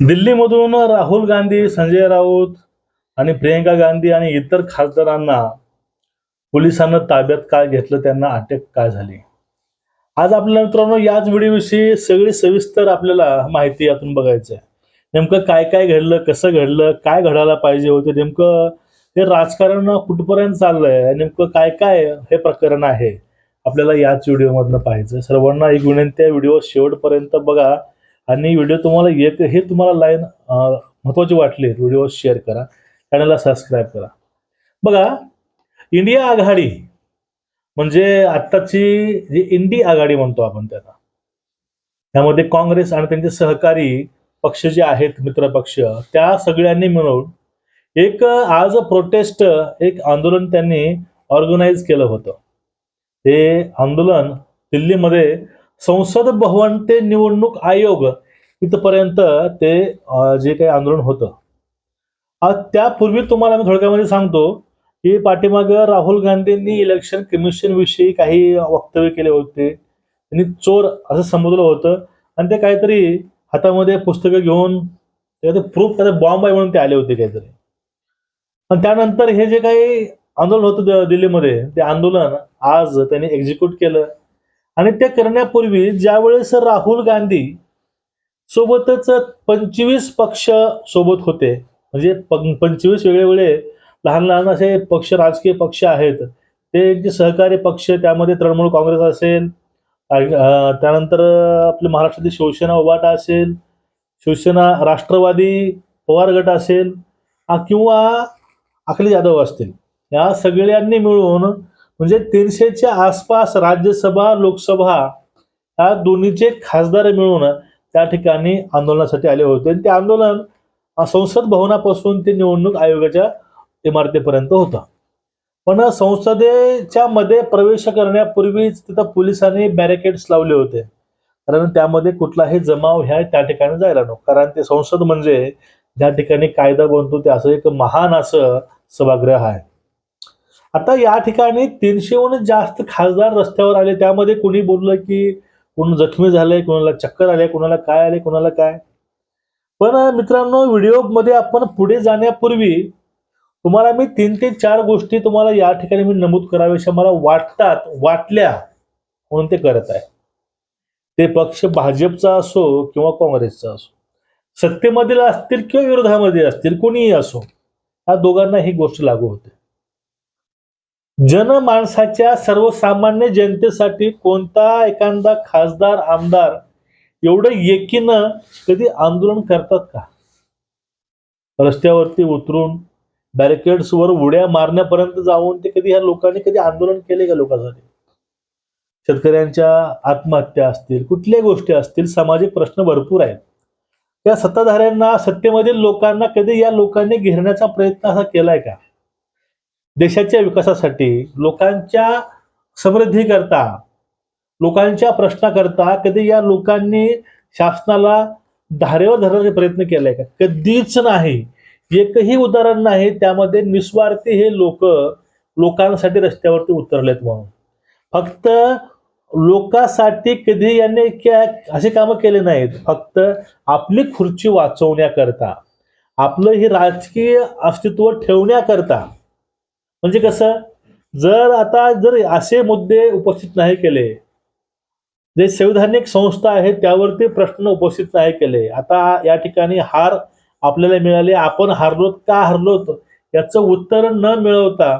दिल्लीमधून राहुल गांधी संजय राऊत आणि प्रियंका गांधी आणि इतर खासदारांना पोलिसांना ताब्यात काय घेतलं त्यांना अटक काय झाली? आज आपल्या मित्रांनो याच व्हिडिओविषयी सगळी सविस्तर आपल्याला माहिती यातून बघायचं आहे नेमकं काय काय घडलं कसं घडलं काय घडायला पाहिजे होते नेमकं हे राजकारण कुठपर्यंत चाललंय नेमकं काय काय हे प्रकरण आहे आपल्याला याच व्हिडिओमधनं पाहायचं सर्वांना एक विनंती आहे व्हिडिओ शेवटपर्यंत बघा. आणि व्हिडिओ तुम्हाला एक हे तुम्हाला लाईन महत्वाची वाटली व्हिडिओ शेअर करा चॅनलला सबस्क्राईब करा. बघा इंडिया आघाडी म्हणजे आत्ताची जी इंडी आघाडी म्हणतो आपण त्याला त्यामध्ये काँग्रेस आणि त्यांचे सहकारी पक्ष जे आहेत मित्र पक्ष त्या सगळ्यांनी मिळून एक आज प्रोटेस्ट एक आंदोलन त्यांनी ऑर्गनाईज केलं होतं. ते आंदोलन दिल्लीमध्ये संसद भवन ते निवडणूक आयोग इथपर्यंत ते जे काही आंदोलन होतं. त्यापूर्वी तुम्हाला मी थोडक्यामध्ये सांगतो की पाठीमागं राहुल गांधींनी इलेक्शन कमिशन विषयी काही वक्तव्य केले होते. त्यांनी चोर असं संबोधलं होतं. आणि ते काहीतरी हातामध्ये पुस्तकं घेऊन ते प्रूफ त्याचा बॉम्ब आहे म्हणून ते आले होते काहीतरी. आणि त्यानंतर हे जे काही आंदोलन होतं दिल्लीमध्ये ते आंदोलन आज त्यांनी एक्झिक्यूट केलं. आणि ते करण्यापूर्वी ज्यावेळेस राहुल गांधी सोबतच पंचवीस पक्ष सोबत होते म्हणजे पंचवीस वेगवेगळे लहान लहान असे पक्ष राजकीय पक्ष आहेत ते जे सहकारी पक्ष त्यामध्ये तृणमूल काँग्रेस असेल त्यानंतर आपले महाराष्ट्रातील शिवसेना उभाटा असेल शिवसेना राष्ट्रवादी पवार गट असेल किंवा अखिलेश यादव असतील या सगळ्यांनी मिळून म्हणजे तीनशेच्या आसपास राज्यसभा लोकसभा या दोन्हीचे खासदार मिळून त्या ठिकाणी आंदोलनासाठी आले होते. आणि ते आंदोलन संसद भवनापासून ते निवडणूक आयोगाच्या इमारतीपर्यंत होतं. पण संसदेच्या मध्ये प्रवेश करण्यापूर्वीच तिथं पोलिसांनी बॅरिकेड्स लावले होते. कारण त्यामध्ये कुठलाही जमाव ह्या त्या ठिकाणी जायला नको. कारण ते संसद म्हणजे ज्या ठिकाणी कायदा बनतो ते असं एक महान असं सभागृह आहे. आता या ठिकाणी तीनशेहून जास्त खासदार रस्त्यावर आले. त्यामध्ये कोणी बोललं की कोण जखमी झालंय कोणाला चक्कर आले कोणाला काय आले कोणाला काय? पण मित्रांनो व्हिडिओमध्ये आपण पुढे जाण्यापूर्वी तुम्हाला मी तीन ते चार गोष्टी तुम्हाला या ठिकाणी मी नमूद कराव्याशा मला वाटतात वाटल्या म्हणून ते करत आहे. ते पक्ष भाजपचा असो किंवा काँग्रेसचा असो सत्तेमधील असतील किंवा विरोधामध्ये असतील कोणीही असो या दोघांना ही गोष्ट लागू होते. जनमानसाच्या सर्वसामान्य जनतेसाठी कोणता एखादा खासदार आमदार एवढं एकीनं कधी आंदोलन करतात का? रस्त्यावरती उतरून बॅरिकेड्सवर उड्या मारण्यापर्यंत जाऊन ते कधी ह्या लोकांनी कधी आंदोलन केले का लोकांसाठी? शेतकऱ्यांच्या आत्महत्या असतील कुठल्याही गोष्टी असतील सामाजिक प्रश्न भरपूर आहेत. त्या सत्ताधाऱ्यांना सत्तेमधील लोकांना कधी या लोकांनी घेरण्याचा प्रयत्न असा केलाय का? देशाच्या विकासासाठी लोकांच्या समृद्धीकरता लोकांच्या प्रश्नाकरता कधी या लोकांनी शासनाला धारेवर धरण्याचा प्रयत्न केलाय का? कधीच नाही. एकही उदाहरण नाही त्यामध्ये निस्वार्थी हे लोक लोकांसाठी रस्त्यावरती उतरलेत म्हणून. फक्त लोकांसाठी कधी यांनी क्या- असे कामं केले नाहीत. फक्त आपली खुर्ची वाचवण्याकरता आपलं हे राजकीय अस्तित्व ठेवण्याकरता म्हणजे कसं? जर आता जर असे मुद्दे उपस्थित नाही केले जे संविधानिक संस्था आहेत त्यावरती प्रश्न उपस्थित नाही केले आता या ठिकाणी हार आपल्याला मिळाले आपण हारलोत का हरलोत याचं उत्तर न मिळवता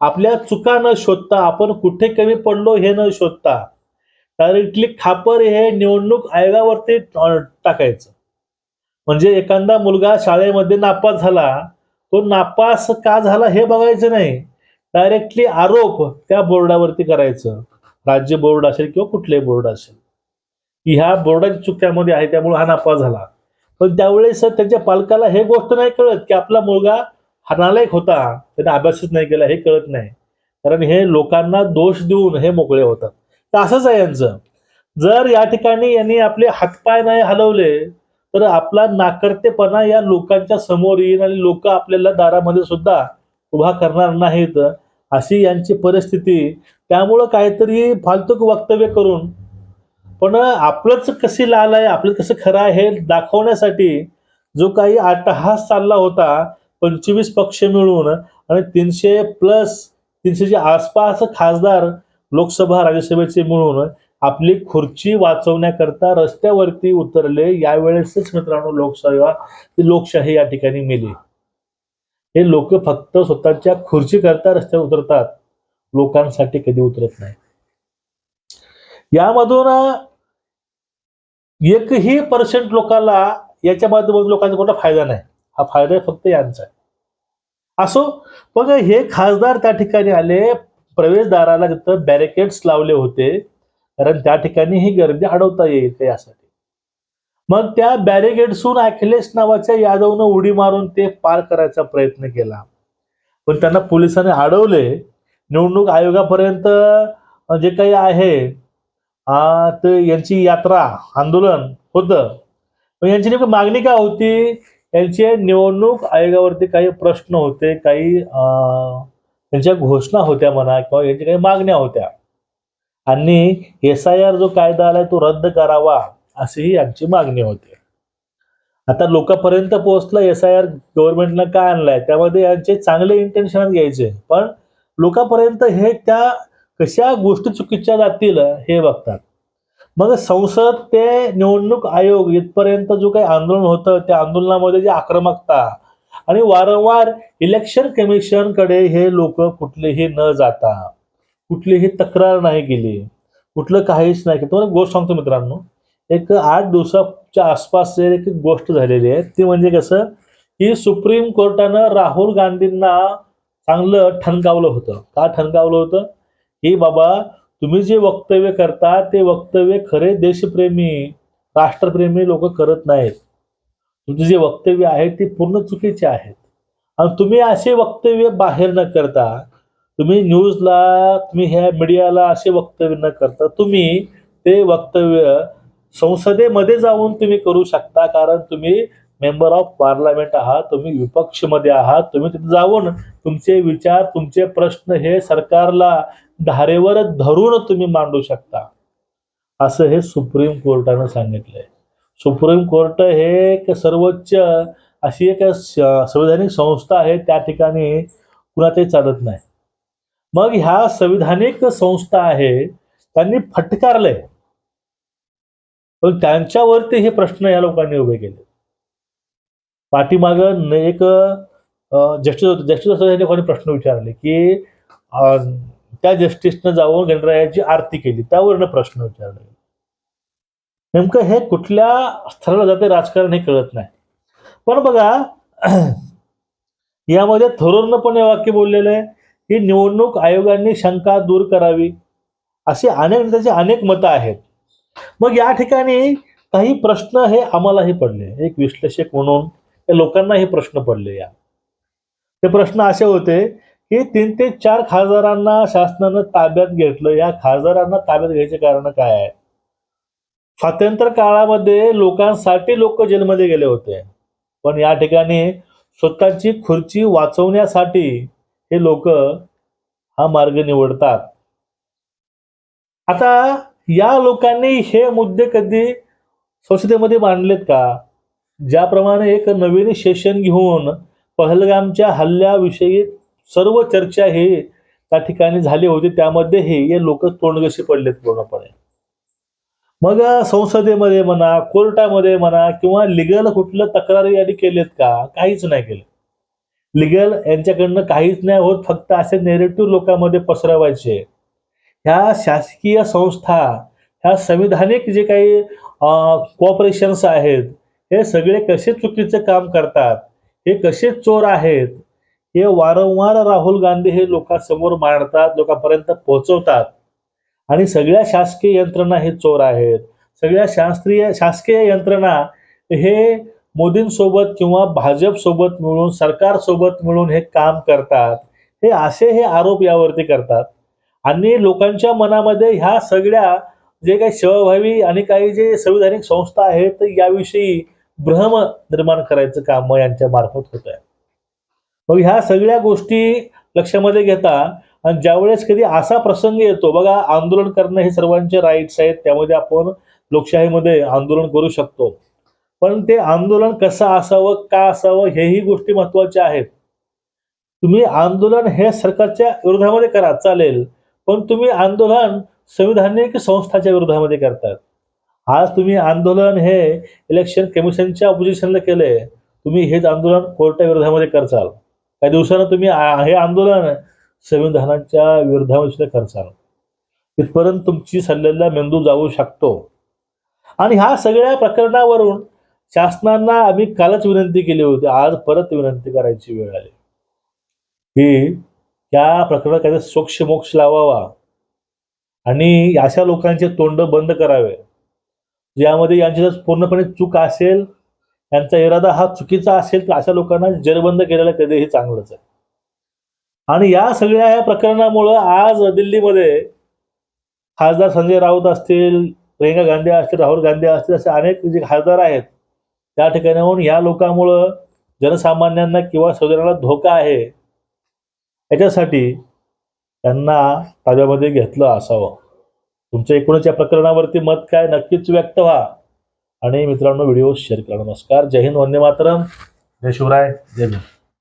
आपल्या चुका न शोधता आपण कुठे कमी पडलो हे न शोधता डायरेक्टली खापर हे निवडणूक आयोगावरती टाकायचं. म्हणजे एखादा मुलगा शाळेमध्ये नापास झाला तो नापास का झाला हे बघायचं नाही. डायरेक्टली आरोप त्या बोर्डावरती करायचं. राज्य बोर्ड असेल किंवा कुठलेही बोर्ड असेल. की ह्या बोर्डाची चूक त्यामध्ये आहे त्यामुळे हा नापास झाला. पण त्यावेळेस त्यांच्या पालकाला हे गोष्ट नाही कळत की आपला मुलगा हा नालायक होता. त्याने अभ्यासच नाही केला हे कळत नाही. कारण हे लोकांना दोष देऊन हे मोकळे होतात. तर असंच आहे यांचं. जर या ठिकाणी यांनी आपले हातपाय नाही हलवले तर आपला नाकर्तेपणा या लोकांच्या समोर येईल आणि लोक आपल्याला दारामध्ये सुद्धा उभा करणार नाहीत अशी यांची परिस्थिती. त्यामुळं काहीतरी फालतूक वक्तव्य करून पण आपलंच कशी लाल आहे आपलं कसं खरं आहे हे दाखवण्यासाठी जो काही आटहास चालला होता पंचवीस पक्ष मिळून आणि तीनशे प्लस तीनशेच्या आसपास खासदार लोकसभा राज्यसभेचे मिळून आपली खुर्ची वाचवण्याकरता रस्त्यावरती उतरले यावेळेसच मित्रांनो लोकसेवा लोकशाही या ठिकाणी मेली. हे लोक फक्त स्वतःच्या खुर्ची करता रस्त्यावर उतरतात. लोकांसाठी कधी उतरत नाही. यामधून एकही पर्सेंट लोकांना याच्या माध्यमातून लोकांचा मोठा फायदा नाही. हा फायदा फक्त यांचा आहे. असो मग हे खासदार त्या ठिकाणी आले प्रवेशद्वाराला तिथं बॅरिकेड्स लावले होते. कारण त्या ठिकाणी ही गर्दी अडवता येईल यासाठी. मग त्या बॅरिगेडसून अखिलेश नावाच्या यादवनं उडी मारून ते पार करायचा प्रयत्न केला. पण त्यांना पोलिसांनी अडवले. निवडणूक आयोगापर्यंत जे काही आहे ते यांची यात्रा आंदोलन होतं. पण यांची नेमकी मागणी काय होती? यांचे निवडणूक आयोगावरती काही प्रश्न होते काही त्यांच्या घोषणा होत्या म्हणा किंवा यांच्या काही मागण्या होत्या. आणि एस आय आर जो कायदा आलाय तो रद्द करावा अशीही यांची मागणी होती. आता लोकांपर्यंत पोहोचलं एस आय आर गव्हर्नमेंटनं काय आणलाय? त्यामध्ये यांचे चांगले इंटेन्शन घ्यायचे. पण लोकांपर्यंत हे त्या कशा गोष्टी चुकीच्या जातील हे बघतात. मग संसद ते निवडणूक आयोग इथपर्यंत जो काही आंदोलन होतं त्या आंदोलनामध्ये जी आक्रमकता आणि वारंवार इलेक्शन कमिशनकडे हे लोक कुठलेही न जाता कुठलीही तक्रार नाही केली. कुठलं काहीच नाही केलं. तुम्हाला गोष्ट सांगतो मित्रांनो. एक आठ दिवसाच्या आसपास एक गोष्ट झालेली आहे. ती म्हणजे कसं? की सुप्रीम कोर्टानं राहुल गांधींना चांगलं ठणकावलं होतं. का ठणकावलं होतं? की बाबा तुम्ही जे वक्तव्य करता ते वक्तव्य खरे देशप्रेमी राष्ट्रप्रेमी लोक करत नाहीत. तुमचे जे वक्तव्य आहे ते पूर्ण चुकीचे आहेत. आणि तुम्ही असे वक्तव्य बाहेर न करता तुम्ही न्यूजला तुम्ही ह्या मीडियाला असे वक्तव्य न करता तुम्ही ते वक्तव्य संसदेमध्ये जाऊन तुम्ही करू शकता. कारण तुम्ही मेंबर ऑफ पार्लमेंट आहात तुम्ही विपक्षमध्ये आहात तुम्ही तिथे जाऊन तुमचे विचार तुमचे प्रश्न हे सरकारला धारेवर धरून तुम्ही मांडू शकता. असं हे सुप्रीम कोर्टानं सांगितलंय. सुप्रीम कोर्ट हे एक सर्वोच्च अशी एक संवैधानिक संस्था आहे त्या ठिकाणी कुणाचंही चालत नाही. मग ह्या संविधानिक संस्था आहे त्यांनी फटकारलंय. पण त्यांच्यावरती हे प्रश्न या लोकांनी उभे केले. पाठीमागं एक जस्टिस जस्टिस या लोकांनी प्रश्न विचारले की त्या जस्टिसनं जाऊन गणरायाची आरती केली त्यावरनं प्रश्न विचारले. नेमकं हे कुठल्या स्थळाला जाते राजकारण हे कळत नाही. पण बघा यामध्ये थोरनं पण हे वाक्य बोललेलं आहे. ही निवडणूक आयोगाने शंका दूर करावी असे अनेक त्याचे अनेक मतं आहेत. मग या ठिकाणी काही प्रश्न हे आम्हालाही पडले. एक विश्लेषक म्हणून या लोकांना हे प्रश्न पडले या. ते प्रश्न असे होते की तीन ते चार खासदारांना शासनानं ताब्यात घेतलं. या खासदारांना ताब्यात घ्यायचे कारण काय आहे? स्वातंत्र्य काळामध्ये लोकांसाठी लोक जेलमध्ये गेले होते. पण या ठिकाणी स्वतःची खुर्ची वाचवण्यासाठी हे लोक हा मार्ग निवडतात. आता या लोकांनी हे मुद्दे कधी संसदेमध्ये मांडलेत का? ज्याप्रमाणे एक नवीन सेशन घेऊन पहलगामच्या हल्ल्याविषयी सर्व चर्चा हे त्या ठिकाणी झाली होती त्यामध्ये हे लोक तोंडगशी पडलेत पूर्णपणे. मग संसदेमध्ये म्हणा कोर्टामध्ये म्हणा किंवा लिगल कुठलं तक्रारी यांनी केलेत का? काहीच नाही केलं. लिगल यांच्याकडनं काहीच नाही होत फक्त असे नेरेटिव्ह लोकांमध्ये पसरवायचे. ह्या शासकीय संस्था ह्या संविधानिक जे काही कॉपरेशन्स आहेत हे सगळे कसे चुकीचे काम करतात हे कसे चोर आहेत हे वारंवार राहुल गांधी हे लोकांसमोर मांडतात लोकांपर्यंत पोहोचवतात. आणि सगळ्या शासकीय यंत्रणा हे चोर आहेत. सगळ्या शास्त्रीय शासकीय यंत्रणा हे मोदींसोबत किंवा भाजप सोबत मिळून सरकार सोबत मिळून हे काम करतात हे असे हे आरोप यावरती करतात. आणि लोकांच्या मनामध्ये ह्या सगळ्या जे काही सेवाभावी आणि काही जे संविधानिक संस्था आहेत याविषयी भ्रम निर्माण करायचं काम यांच्या मार्फत होत आहे. मग ह्या सगळ्या गोष्टी लक्षामध्ये घेता आणि ज्यावेळेस कधी असा प्रसंग येतो बघा आंदोलन करणं हे सर्वांचे राईट्स आहेत त्यामध्ये आपण लोकशाहीमध्ये आंदोलन करू शकतो. पण ते आंदोलन कसं असावं का असावं हेही गोष्टी महत्त्वाच्या आहेत. तुम्ही आंदोलन हे सरकारच्या विरोधामध्ये करा चालेल. पण तुम्ही आंदोलन संविधानिक संस्थाच्या विरोधामध्ये करतात. आज तुम्ही आंदोलन हे इलेक्शन कमिशनच्या ऑपोजिशनला केलंय. तुम्ही हेच आंदोलन कोर्टाविरोधामध्ये करचाल. काही दिवसानं तुम्ही हे आंदोलन संविधानाच्या विरोधामध्ये सुद्धा करचाल. तिथपर्यंत तुमची सल्लेला मेंदू जाऊ शकतो. आणि ह्या सगळ्या प्रकरणावरून शासनांना आम्ही कालच विनंती केली होती. आज परत विनंती करायची वेळ आली. की या प्रकरणात काहीतरी सोक्ष मोक्ष लावावा. आणि अशा लोकांचे तोंड बंद करावे. ज्यामध्ये यांची जर पूर्णपणे चूक असेल यांचा इरादा हा चुकीचा असेल तर अशा लोकांना जेरबंद केलेलं कधीही चांगलंच आहे. आणि या सगळ्या या प्रकरणामुळं आज दिल्लीमध्ये खासदार संजय राऊत असतील प्रियंका गांधी असतील राहुल गांधी असतील असे अनेक जे खासदार आहेत त्या ठिकाणाहून या लोकांमुळं जनसामान्यांना किंवा संविधानाला धोका आहे. याच्यासाठी त्यांना ताब्यामध्ये घेतलं असावं. तुमच्या एकूणच या प्रकरणावरती मत काय नक्कीच व्यक्त व्हा. आणि मित्रांनो व्हिडिओ शेअर करा. नमस्कार. जय हिंद. वंदे मातरम. जय शिवराय. जय भीम.